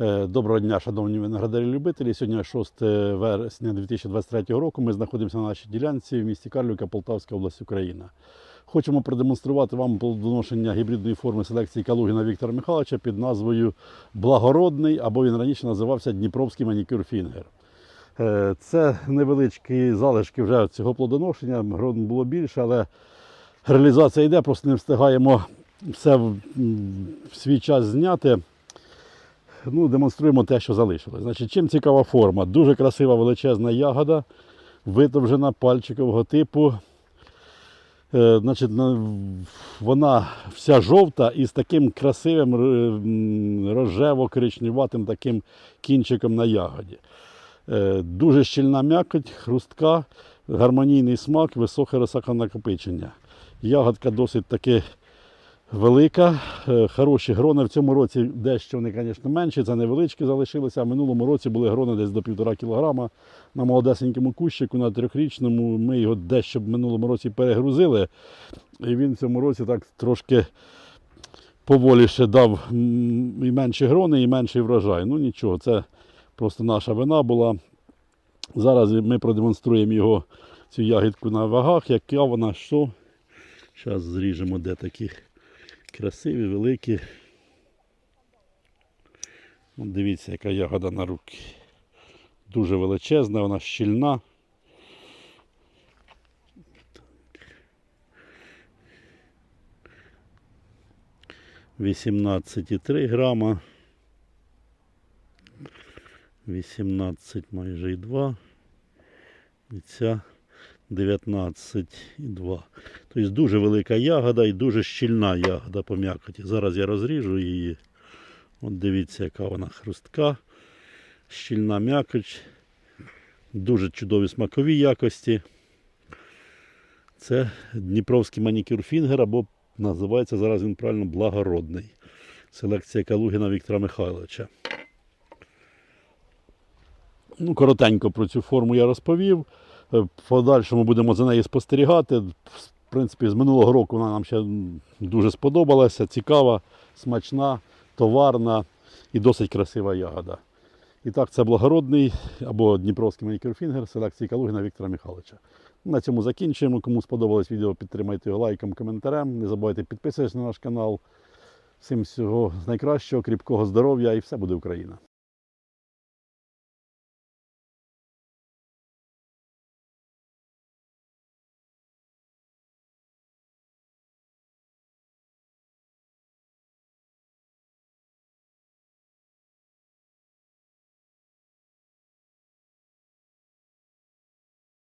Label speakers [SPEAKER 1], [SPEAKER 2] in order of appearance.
[SPEAKER 1] Е, Доброго дня, шановні виноградарі-любителі. Сьогодні 6 вересня 2023 року. Ми знаходимося на нашій ділянці в місті Карлівка, Полтавська область, Україна. Хочемо продемонструвати вам плодоношення гібридної форми селекції Калугіна Віктора Михайловича під назвою Благородний, або він раніше називався Дніпровський манікюр Фінгер. Е, Це невеличкі залишки вже цього плодоношення, грон було більше, але реалізація йде, просто не встигаємо все в свій час зняти ну, демонструємо те, що залишилось. Значить, чим цікава форма? Дуже красива величезна ягода, витовжена пальчикового типу. Е, значить, вона вся жовта і з таким красивим рожево-коричневатим таким кінчиком на ягоді. Е, Дуже щільна м'якоть, хрустка, гармонійний смак, високе розсаконакопичення. Ягодка досить таки велика, е, хороші грони. В цьому році дещо вони, звісно, менші, це невеличкі залишилися. А в минулому році були грони десь до півтора кілограма на молодесенькому кущику, на трьохрічному. Ми його дещо в минулому році перегрузили. І він в цьому році так трошки поволіше дав і менші грони, і менший врожай. Ну нічого, це просто наша вина була. Зараз ми продемонструємо його, цю ягідку на вагах, яка вона що. Зараз зріжемо, де такі красиві, великі. Дивіться, яка ягода на руки. Дуже величезна, вона щільна. Вісімнадцять і три грама. 18 майже і 2. І ця 19,2. Тобто дуже велика ягода і дуже щільна ягода по м'якоті. Зараз я розріжу її. От дивіться, яка вона хрустка, щільна м'якоть, дуже чудові смакові якості. Це Дніпровський манікюр Фінгер, або називається зараз він правильно благородний. Селекція Калугіна Віктора Михайловича. Ну, коротенько про цю форму я розповів. Е, подальшому будемо за нею спостерігати. В принципі, з минулого року вона нам ще дуже сподобалася, цікава, смачна, товарна і досить красива ягода. І так, це благородний або Дніпровський манікюрфінгер селекції Калугіна Віктора Михайловича. На цьому закінчуємо. Кому сподобалось відео, підтримайте його лайком, коментарем. Не забувайте підписуватися на наш канал. Всім всього найкращого, кріпкого здоров'я і все буде Україна!